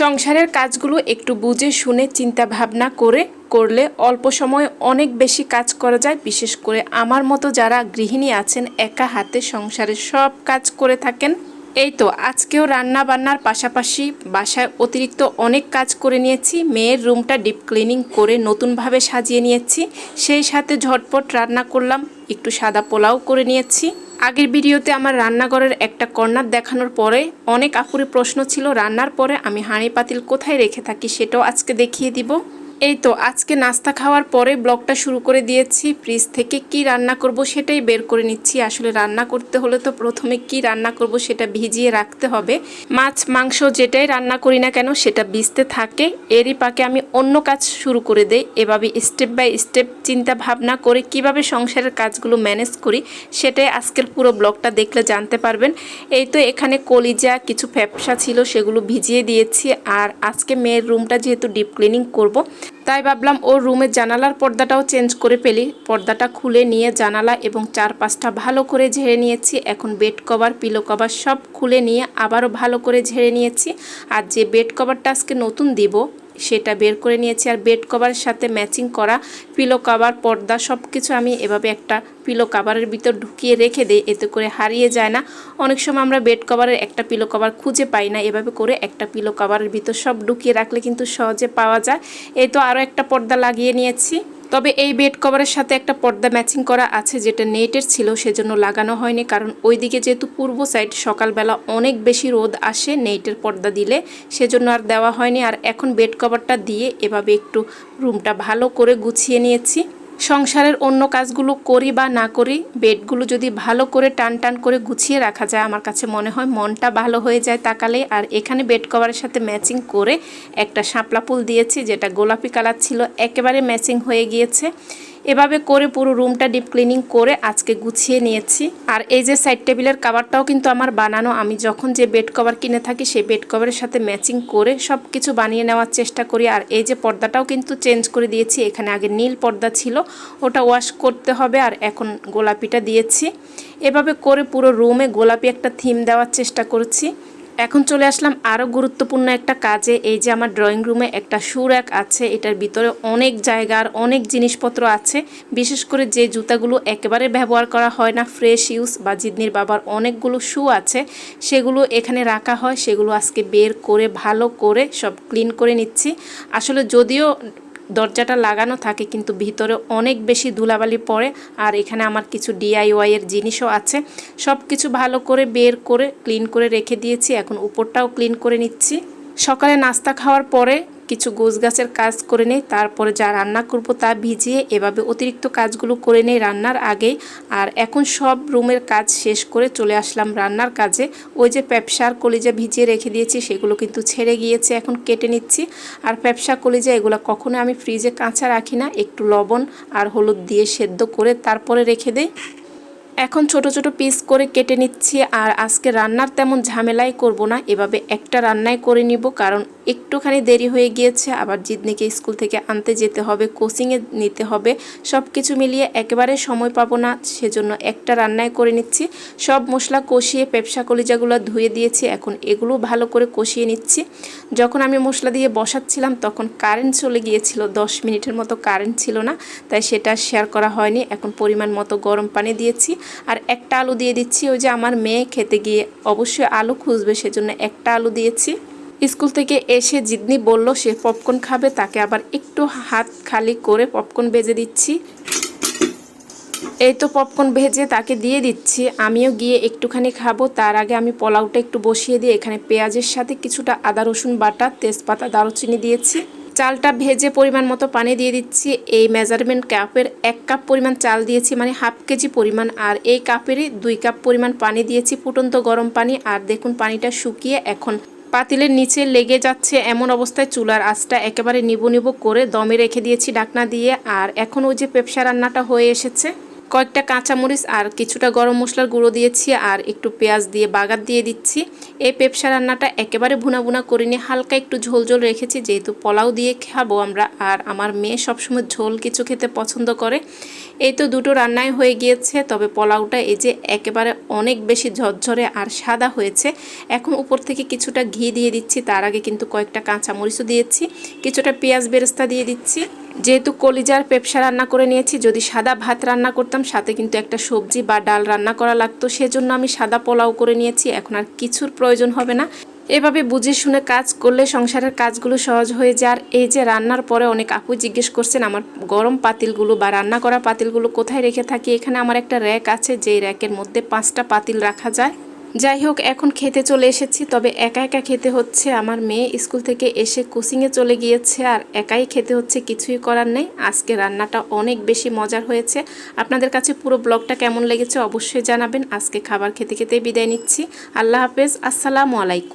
সংসারের কাজগুলো একটু বুঝে শুনে চিন্তা ভাবনা করে করলে অল্প সময়ে অনেক বেশি কাজ করা যায়। বিশেষ করে আমার মতো যারা গৃহিণী আছেন, একা হাতে সংসারের সব কাজ করে থাকেন। এই তো, আজকেও রান্না বান্নার পাশাপাশি বাসায় অতিরিক্ত অনেক কাজ করে নিয়েছি। মেয়ের রুমটা ডিপ ক্লিনিং করে নতুনভাবে সাজিয়ে নিয়েছি। সেই সাথে ঝটপট রান্না করলাম, একটু সাদা পোলাও করে নিয়েছি। আগের ভিডিওতে আমার রান্নাঘরের একটা কর্নার দেখানোর পরে অনেক আপুরে প্রশ্ন ছিল, রান্নার পরে আমি হাঁড়ি পাতিল কোথায় রেখে থাকি সেটাও আজকে দেখিয়ে দিব। এই তো, আজকে নাস্তা খাওয়ার পরে ব্লগটা শুরু করে দিয়েছি। ফ্রিজ থেকে কি রান্না করব সেটাই বের করে নিচ্ছি। আসলে রান্না করতে হলে তো প্রথমে কি রান্না করব সেটা ভিজিয়ে রাখতে হবে। মাছ, মাংস যেটাই রান্না করি না কেন সেটা ভিজতে থাকে। এরই পাকে আমি অন্য কাজ শুরু করে দেই। এভাবে স্টেপ বাই স্টেপ চিন্তা ভাবনা করে কীভাবে সংসারের কাজগুলো ম্যানেজ করি সেটাই আজকের পুরো ব্লগটা দেখলে জানতে পারবেন। এই তো, এখানে কলিজা, কিছু ফ্যাপসা ছিল সেগুলো ভিজিয়ে দিয়েছি। আর আজকে মেয়ের রুমটা যেহেতু ডিপ ক্লিনিং করব তাই ভাবলাম ওর রুমের জানালার পর্দাটাও চেঞ্জ করে ফেলি। পর্দাটা খুলে নিয়ে জানালা এবং চারপাশটা ভালো করে ঝেড়ে নিয়েছি। এখন বেড কভার, পিলো কভার সব খুলে নিয়ে আবারও ভালো করে ঝেড়ে নিয়েছি। আর যে বেড কভারটা আজকে নতুন দিব সেটা বের করে নিয়েছি আর বেড কভারের সাথে ম্যাচিং করা পিলো কভার পর্দা সব কিছু আমি এভাবে একটা পিলো কভারের ভিতর ঢুকিয়ে রেখে দিই, এতে করে হারিয়ে যায় না। অনেক সময় আমরা বেড কভারের একটা পিলো কভার খুঁজে পাই না, এভাবে করে একটা পিলো কভারের ভিতর সব ঢুকিয়ে রাখলে কিন্তু সহজে পাওয়া যায়। এই তো আরও একটা পর্দা লাগিয়ে নিয়েছি। তবে এই বেড কভারের সাথে একটা পর্দা ম্যাচিং করা আছে যেটা নেটের ছিল, সেজন্য লাগানো হয়নি। কারণ ওইদিকে যেহেতু পূর্ব সাইড সকালবেলা অনেক বেশি রোদ আসে নেটের পর্দা দিলে, সেজন্য আর দেওয়া হয়নি। আর এখন বেড কভারটা দিয়ে এভাবে একটু রুমটা ভালো করে গুছিয়ে নিয়েছি। সংসারের অন্য কাজগুলো করি বা না করি, বেডগুলো যদি ভালো করে টান টান করে গুছিয়ে রাখা যায়, আমার কাছে মনে হয় মনটা ভালো হয়ে যায় তাকালে। আর এখানে বেড কভারের সাথে ম্যাচিং করে একটা শাপলা ফুল দিয়েছি, যেটা গোলাপি কালার ছিল, একেবারে ম্যাচিং হয়ে গিয়েছে। এভাবে করে পুরো রুমটা ডিপ ক্লিনিং করে আজকে গুছিয়ে নিয়েছি। আর এই যে সাইড টেবিলের কাভারটাও কিন্তু আমার বানানো। আমি যখন যে বেড কভার কিনে থাকি, সেই বেড কভারের সাথে ম্যাচিং করে সব কিছু বানিয়ে নেওয়ার চেষ্টা করি। আর এই যে পর্দাটাও কিন্তু চেঞ্জ করে দিয়েছি। এখানে আগে নীল পর্দা ছিল, ওটা ওয়াশ করতে হবে। আর এখন গোলাপিটা দিয়েছি। এভাবে করে পুরো রুমে গোলাপি একটা থিম দেওয়ার চেষ্টা করছি। এখন চলে আসলাম আরও গুরুত্বপূর্ণ একটা কাজে, এই যে আমার ড্রয়িং রুমে একটা শু র্যাক আছে, এটার ভিতরে অনেক জায়গার অনেক জিনিসপত্র আছে। বিশেষ করে যে জুতাগুলো একেবারে ব্যবহার করা হয় না ফ্রেশ ইউজ বা জিদনির বাবার অনেকগুলো শু আছে, সেগুলো এখানে রাখা হয়, সেগুলো আজকে বের করে, ভালো করে সব ক্লিন করে নিচ্ছি। আসলে যদিও দরজাটা লাগানো থাকে, কিন্তু ভিতরে অনেক বেশি ধুলাবালি পড়ে আর এখানে আমার কিছু ডিআইওয়াই এর জিনিসও আছে। সব কিছু ভালো করে বের করে ক্লিন করে রেখে দিয়েছি, এখন উপরটাও ক্লিন করে নিচ্ছি। সকালে নাস্তা খাওয়ার পরে কিছু গোছ গাছের কাজ করে নেই, তারপরে যা রান্না করব তা ভিজিয়ে এভাবে অতিরিক্ত কাজগুলো করে নেই রান্নার আগেই আর এখন সব রুমের কাজ শেষ করে চলে আসলাম রান্নার কাজে। ওই যে ব্যবসার কলিজা ভিজিয়ে রেখে দিয়েছি, সেগুলো কিন্তু ছেড়ে গিয়েছে, এখন কেটে নিচ্ছি। আর ব্যবসা কলিজা এগুলো কখনো আমি ফ্রিজে কাঁচা রাখি না, একটু লবণ আর হলুদ দিয়ে সেদ্ধ করে তারপরে রেখে দেই। এখন ছোট ছোট পিস করে কেটে নিচ্ছি, আর আজকে রান্নার তেমন ঝামেলাই করব না, এভাবে একটা রান্নাই করে নিব, কারণ একটুখানি দেরি হয়ে গিয়েছে, আবার জিদনিকে স্কুল থেকে আনতে যেতে হবে, কোচিংয়ে নিতে হবে সব কিছু মিলিয়ে একেবারে সময় পাবো না, সেজন্য একটা রান্নায় করে নিচ্ছি। সব মশলা কষিয়ে পেপসা কলিজাগুলো ধুয়ে দিয়েছি, এখন এগুলো ভালো করে কষিয়ে নিচ্ছি। যখন আমি মশলা দিয়ে বসাচ্ছিলাম, তখন কারেন্ট চলে গিয়েছিল, দশ মিনিটের মতো কারেন্ট ছিল না, তাই সেটা শেয়ার করা হয়নি, এখন পরিমাণ মতো গরম পানি দিয়েছি। আর একটা আলু দিয়ে দিচ্ছি, ওই যে আমার মেয়ে খেতে গিয়ে অবশ্যই আলু খুঁজবে, সেজন্য একটা আলু দিয়েছি। স্কুল থেকে এসে জিদনি বলল, সে পপকর্ন খাবে, তাকে আবার একটু হাত খালি করে পপকর্ন বেজে দিচ্ছি। এই তো পপকর্ন ভেজে তাকে দিয়ে দিচ্ছি, আমিও গিয়ে একটুখানি খাব। তার আগে আমি পোলাওটা একটু বসিয়ে দিয়ে এখানে পেঁয়াজের সাথে কিছুটা আদা, রসুন বাটা, তেজপাতা, দারুচিনি দিয়েছি। চালটা ভেজে পরিমাণ মতো পানি দিয়ে দিচ্ছি। এই মেজারমেন্ট কাপের এক কাপ পরিমাণ চাল দিয়েছি মানে হাফ কেজি পরিমাণ। আর এই কাপেরই দুই কাপ পরিমাণ পানি দিয়েছি, ফুটন্ত গরম পানি। আর দেখুন, পানিটা শুকিয়ে এখন পাতিলের নিচে লেগে যাচ্ছে এমন অবস্থায় চুলার আঁচটা একেবারে নিবু নিবু করে দমে রেখে দিয়েছি ডাকনা দিয়ে। আর এখন ওই যে পেপসা রান্নাটা হয়ে এসেছে। কয়েকটা কাঁচামরিচ আর কিছুটা গরম মশলার গুঁড়ো দিয়েছি আর একটু পেঁয়াজ দিয়ে বাগার দিয়ে দিচ্ছি। এই পেপসা রান্নাটা একেবারে ভুনা ভুনা করিনি, হালকা একটু ঝোল ঝোল রেখেছি, যেহেতু পোলাও দিয়ে খাব আমরা। আর আমার মেয়ে সবসময় ঝোল কিছু খেতে পছন্দ করে। এই তো দুটো রান্নাই হয়ে গিয়েছে, তবে পোলাওটা এই যে একেবারে অনেক বেশি ঝরঝরে আর সাদা হয়েছে। এখন উপর থেকে কিছুটা ঘি দিয়ে দিচ্ছি, তার আগে কিন্তু কয়েকটা কাঁচামরিচও দিয়েছি, কিছুটা পেঁয়াজ বেরেস্তা দিয়ে দিচ্ছি। যেহেতু কলিজার পেপসা রান্না করে নিয়েছি, যদি সাদা ভাত রান্না করতাম, সাথে কিন্তু একটা সবজি বা ডাল রান্না করা লাগতো। সেজন্য আমি সাদা পোলাও করে নিয়েছি, এখন আর কিছুর প্রয়োজন হবে না। এভাবে বুঝে শুনে কাজ করলে সংসারের কাজগুলো সহজ হয়ে যায়। আর এই যে রান্নার পরে অনেক আপু জিজ্ঞেস করছেন, আমার গরম পাতিলগুলো বা রান্না করা পাতিলগুলো কোথায় রেখে থাকি? এখানে আমার একটা র্যাক আছে, যেই র্যাকের মধ্যে পাঁচটা পাতিল রাখা যায়। যাই হোক, এখন খেতে চলে এসেছি, তবে একা একা খেতে হচ্ছে আমার মেয়ে। স্কুল থেকে এসে কোচিংয়ে চলে গিয়েছে আর একাই খেতে হচ্ছে, কিছুই করার নেই। আজকে রান্নাটা অনেক বেশি মজার হয়েছে। আপনাদের কাছে পুরো ব্লগটা কেমন লেগেছে অবশ্যই জানাবেন। আজকে খাবার খেতে খেতে বিদায় নিচ্ছি। আল্লাহ হাফেজ, আসসালামু আলাইকুম।